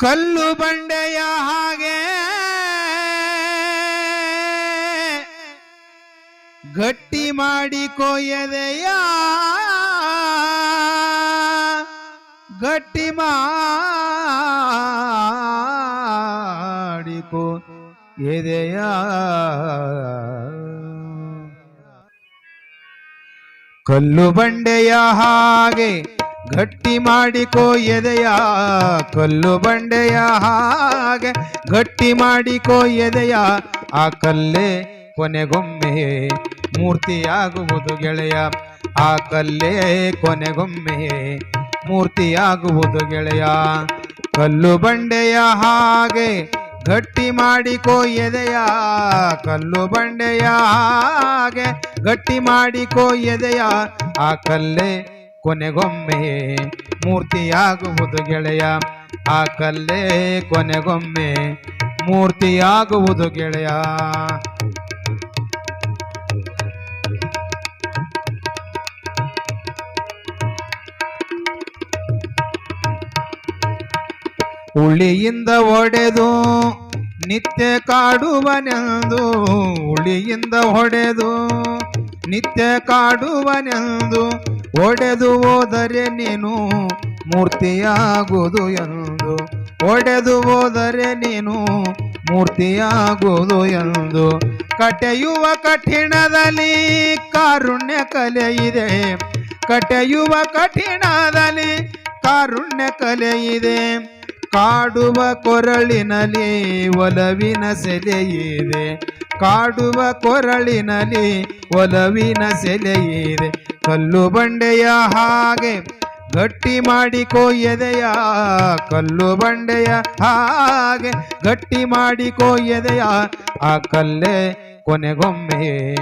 ಕಲ್ಲು ಬಂಡೆಯ ಹಾಗೆ ಗಟ್ಟಿ ಮಾಡಿ ಕೊಯ್ಯದೆಯ ಗಟ್ಟಿ ಮಾಡಿಕೋ ಎದೆಯ ಕಲ್ಲು ಬಂಡೆಯ ಹಾಗೆ ಗಟ್ಟಿ ಮಾಡಿಕೋ ಎದೆಯ ಕಲ್ಲು ಬಂಡೆಯ ಹಾಗೆ. ಗಟ್ಟಿ ಮಾಡಿಕೋ ಎದೆಯ ಆ ಕಲ್ಲೇ ಕೊನೆಗೊಮ್ಮೆ ಮೂರ್ತಿಯಾಗುವುದು ಗೆಳೆಯ. ಆ ಕಲ್ಲೇ ಕೊನೆಗೊಮ್ಮೆ ಮೂರ್ತಿಯಾಗುವುದು ಗೆಳೆಯ. ಕಲ್ಲು ಬಂಡೆಯ ಹಾಗೆ ಗಟ್ಟಿ ಮಾಡಿಕೋ ಎದೆಯ. ಕಲ್ಲು ಬಂಡೆಯ ಹಾಗೆ ಗಟ್ಟಿ ಮಾಡಿಕೋ ಎದೆಯ. ಆ ಕಲ್ಲೇ ಕೊನೆಗೊಮ್ಮೆ ಮೂರ್ತಿಯಾಗುವುದು ಗೆಳೆಯ. ಆ ಕಲ್ಲೇ ಕೊನೆಗೊಮ್ಮೆ ಮೂರ್ತಿಯಾಗುವುದು ಗೆಳೆಯ. ಉಳಿಯಿಂದ ಒಡೆದು ನಿತ್ಯ ಕಾಡುವನೆಂದು ಉಳಿಯಿಂದ ಹೊಡೆದು ನಿತ್ಯ ಕಾಡುವನೆಂದು ಒಡೆದು ಹೋದರೆ ನೀನು ಮೂರ್ತಿಯಾಗುವುದು ಎಂದು. ಒಡೆದು ಹೋದರೆ ನೀನು ಮೂರ್ತಿಯಾಗುವುದು ಎಂದು. ಕಟೆಯುವ ಕಠಿಣದಲ್ಲಿ ಕಾರುಣ್ಯ ಕಲೆ ಇದೆ. ಕಟೆಯುವ ಕಠಿಣದಲ್ಲಿ ಕಾರುಣ್ಯ ಕಲೆ ಇದೆ. ಕಾಡುವ ಕೊರಳಿನಲ್ಲಿ ಒಲವಿನ ಸೆಲೆ ಇದೆ. ಕಾಡುವ ಕೊರಳಿನಲ್ಲಿ ಒಲವಿನ ಸೆಲೆ ಇದೆ. ಕಲ್ಲು ಬಂಡೆಯ ಹಾಗೆ ಗಟ್ಟಿ ಮಾಡಿಕೋ ಎದೆಯ ಕಲ್ಲು ಬಂಡೆಯ ಹಾಗೆ ಗಟ್ಟಿ ಮಾಡಿಕೋ ಎದೆಯ ಆ ಕಲ್ಲೇ ಕೊನೆಗೊಮ್ಮೆ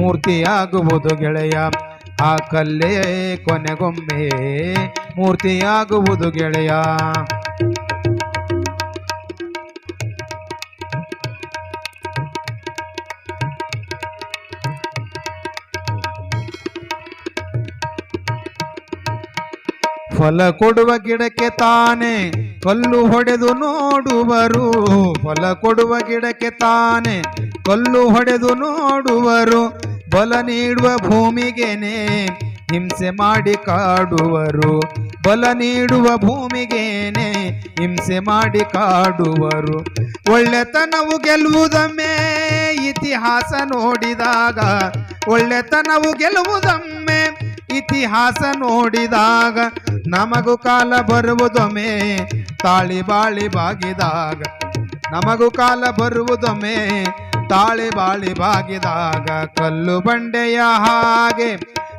ಮೂರ್ತಿಯಾಗುವುದು ಗೆಳೆಯ. ಆ ಕಲ್ಲೇ ಕೊನೆಗೊಮ್ಮೆ ಮೂರ್ತಿಯಾಗುವುದು ಗೆಳೆಯ. ಫಲ ಕೊಡುವ ಗಿಡಕ್ಕೆ ತಾನೆ ಕಲ್ಲು ಹೊಡೆದು ನೋಡುವರು. ಫಲ ಕೊಡುವ ಗಿಡಕ್ಕೆ ತಾನೆ ಕಲ್ಲು ಹೊಡೆದು ನೋಡುವರು. ಬಲ ನೀಡುವ ಭೂಮಿಗೆನೆ ಹಿಂಸೆ ಮಾಡಿ ಕಾಡುವರು. ಬಲ ನೀಡುವ ಭೂಮಿಗೆನೆ ಹಿಂಸೆ ಮಾಡಿ ಕಾಡುವರು. ಒಳ್ಳೆತನವು ಗೆಲ್ಲುವುದಮ್ಮೆ ಇತಿಹಾಸ ನೋಡಿದಾಗ, ಒಳ್ಳೆತನವು ಗೆಲ್ಲುವುದಮ್ಮೆ ಇತಿಹಾಸ ನೋಡಿದಾಗ ನಮಗೂ ಕಾಲ ಬರುವುದೊಮ್ಮೆ ತಾಳಿ ಬಾಳಿ ಬಾಗಿದಾಗ. ನಮಗೂ ಕಾಲ ಬರುವುದೊಮ್ಮೆ ತಾಳಿ ಬಾಳಿ ಬಾಗಿದಾಗ. ಕಲ್ಲು ಬಂಡೆಯ ಹಾಗೆ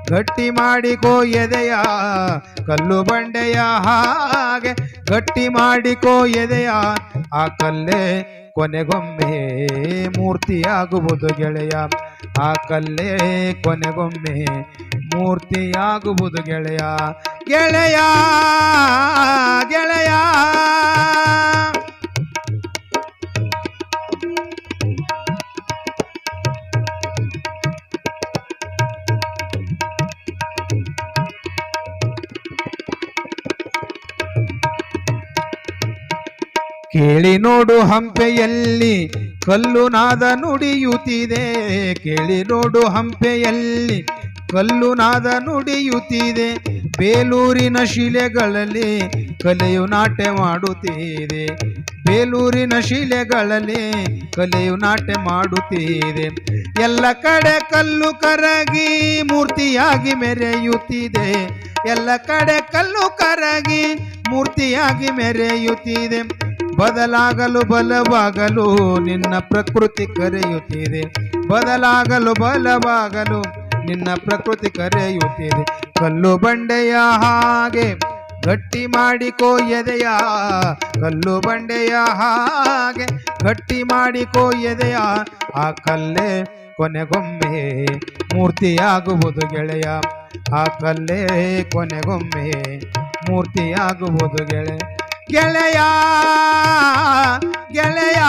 ಗಟ್ಟಿ ಮಾಡಿಕೋ ಎದೆಯ ಕಲ್ಲು ಬಂಡೆಯ ಹಾಗೆ ಗಟ್ಟಿ ಮಾಡಿಕೋ ಎದೆಯ ಆ ಕಲ್ಲೇ ಕೊನೆಗೊಮ್ಮೆ ಮೂರ್ತಿಯಾಗುವುದು ಗೆಳೆಯ. ಆ ಕಲ್ಲೇ ಕೊನೆಗೊಮ್ಮೆ ಮೂರ್ತಿಯಾಗುವುದು ಗೆಳೆಯ. ಗೆಳೆಯ ಗೆಳೆಯ. ಕೇಳಿ ನೋಡು ಹಂಪೆಯಲ್ಲಿ ಕಲ್ಲು ನಾದ ನುಡಿಯುತ್ತಿದೆ. ಕೇಳಿ ನೋಡು ಹಂಪೆಯಲ್ಲಿ ಕಲ್ಲು ನಾದ ನುಡಿಯುತ್ತಿದೆ. ಬೇಲೂರಿನ ಶಿಲೆಗಳಲ್ಲಿ ಕಲೆಯು ನಾಟ್ಯ ಮಾಡುತ್ತಿದೆ. ಬೇಲೂರಿನ ಶಿಲೆಗಳಲ್ಲಿ ಕಲೆಯು ನಾಟ್ಯ ಮಾಡುತ್ತಿದೆ. ಎಲ್ಲ ಕಡೆ ಕಲ್ಲು ಕರಗಿ ಮೂರ್ತಿಯಾಗಿ ಮೆರೆಯುತ್ತಿದೆ. ಎಲ್ಲ ಕಡೆ ಕಲ್ಲು ಕರಗಿ ಮೂರ್ತಿಯಾಗಿ ಮೆರೆಯುತ್ತಿದೆ. ಬದಲಾಗಲು ಬಲವಾಗಲು ನಿನ್ನ ಪ್ರಕೃತಿ ಕರೆಯುತ್ತಿದೆ. ಬದಲಾಗಲು ಬಲವಾಗಲು ನಿನ್ನ ಪ್ರಕೃತಿ ಕರೆಯುತ್ತಿದೆ. ಕಲ್ಲು ಬಂಡೆಯ ಹಾಗೆ ಗಟ್ಟಿ ಮಾಡಿಕೋ ಎದೆಯ. ಕಲ್ಲು ಬಂಡೆಯ ಹಾಗೆ ಗಟ್ಟಿ ಮಾಡಿಕೋ ಎದೆಯ. ಆ ಕಲ್ಲೇ ಕೊನೆಗೊಮ್ಮೆ ಮೂರ್ತಿಯಾಗುವುದು ಗೆಳೆಯ. ಆ ಕಲ್ಲೇ ಕೊನೆಗೊಮ್ಮೆ ಮೂರ್ತಿಯಾಗುವುದು ಗೆಳೆಯ ಗೆಳೆಯ ಗೆಳೆಯ.